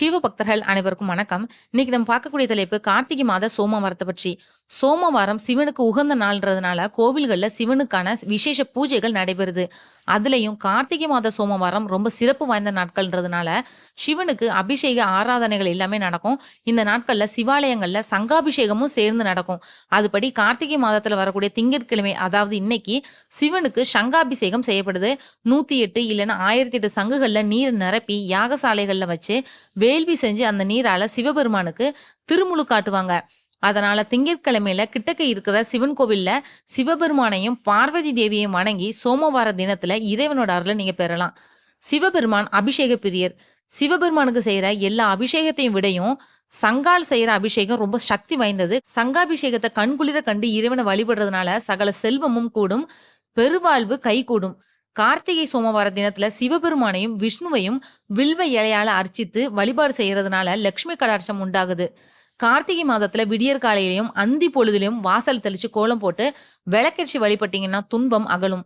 சிவ பக்தர்கள் அனைவருக்கும் வணக்கம். இன்னைக்கு நம்ம பார்க்கக்கூடிய தலைப்பு கார்த்திகை மாத சோமவாரத்தை பற்றி. சோமவாரம் சிவனுக்கு உகந்த நாள்ன்றதுனால கோவில்கள்ல சிவனுக்கான விசேஷ பூஜைகள் நடைபெறுது. அதுலயும் கார்த்திகை மாத சோமவாரம் ரொம்ப சிறப்பு வாய்ந்த நாட்கள்ன்றதுனால சிவனுக்கு அபிஷேக ஆராதனைகள் எல்லாமே நடக்கும். இந்த நாட்கள்ல சிவாலயங்கள்ல சங்காபிஷேகமும் சேர்ந்து நடக்கும். அதுபடி கார்த்திகை மாதத்துல வரக்கூடிய திங்கட்கிழமை அதாவது இன்னைக்கு சிவனுக்கு சங்காபிஷேகம் செய்யப்படுது. நூத்தி எட்டு இல்லைன்னா ஆயிரத்தி எட்டு சங்குகள்ல நீர் நிரப்பி யாகசாலைகள்ல வச்சு வேள்வி செஞ்சு அந்த நீரால சிவபெருமானுக்கு திருமுழு காட்டுவாங்க. அதனால திங்கட்கிழமையில கிட்டக்க இருக்கிற சிவன் கோவில்ல சிவபெருமானையும் பார்வதி தேவியையும் வணங்கி சோமவார தினத்துல இறைவனோட அருளை நீங்க பெறலாம். சிவபெருமான் அபிஷேக பிரியர். சிவபெருமானுக்கு செய்யற எல்லா அபிஷேகத்தையும் விடையும் சங்கால் செய்யற அபிஷேகம் ரொம்ப சக்தி வாய்ந்தது. சங்காபிஷேகத்தை கண்குளிர கண்டு இறைவனை வழிபடுறதுனால சகல செல்வமும் கூடும். பெருவாழ்வு கைகூடும் கார்த்திகை சோமவார தினத்துல சிவபெருமானையும் விஷ்ணுவையும் வில்வ இலையால அர்ச்சித்து வழிபாடு செய்யறதுனால லக்ஷ்மி கடாட்சம் உண்டாகுது. கார்த்திகை மாதத்துல விடியற் காலையிலையும் அந்தி பொழுதுலையும் வாசல் தெளிச்சு கோலம் போட்டு விளக்கரிசி வழிபட்டீங்கன்னா துன்பம் அகலும்.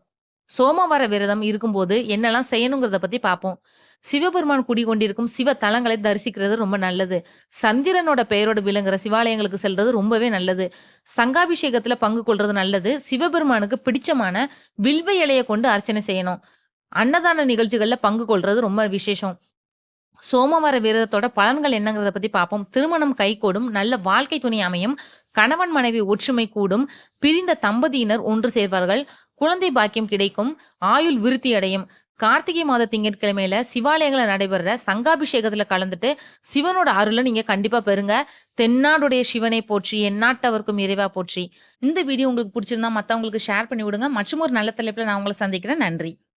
சோமவார விரதம் இருக்கும்போது என்னெல்லாம் செய்யணுங்கிறத பத்தி பார்ப்போம் சிவபெருமான் குடிகொண்டிருக்கும் சிவ தலங்களை தரிசிக்கிறது ரொம்ப நல்லது. சந்திரனோட பெயரோடு விளங்குற சிவாலயங்களுக்கு செல்றது ரொம்பவே நல்லது. சங்காபிஷேகத்துல பங்கு கொள்றது நல்லது. சிவபெருமானுக்கு பிடிச்சமான வில்வ இலையை கொண்டு அர்ச்சனை செய்யணும். அன்னதான நிகழ்ச்சிகள்ல பங்கு கொள்றது ரொம்ப விசேஷம். சோமவார விரதத்தோட பலன்கள் என்னங்கிறத பத்தி பார்ப்போம் திருமணம் கைகூடும். நல்ல வாழ்க்கை துணை அமையும். கணவன் மனைவி ஒற்றுமை கூடும். பிரிந்த தம்பதியினர் ஒன்று சேர்வார்கள். குழந்தை பாக்கியம் கிடைக்கும் ஆயுள் விருத்தி அடையும். கார்த்திகை மாத திங்கட்கிழமையில சிவாலயங்களை நடைபெற சங்காபிஷேகத்துல கலந்துட்டு சிவனோட அருளை நீங்க கண்டிப்பா பெறுங்க. தென்னாடுடைய சிவனை போற்றி எந்நாட்டவர்க்கும் இறைவா போற்றி. இந்த வீடியோ உங்களுக்கு பிடிச்சிருந்தா மத்தவங்களுக்கு ஷேர் பண்ணி விடுங்க. மற்றும் ஒரு நல்ல தலைப்புல நான் உங்களை சந்திக்கிறேன். நன்றி.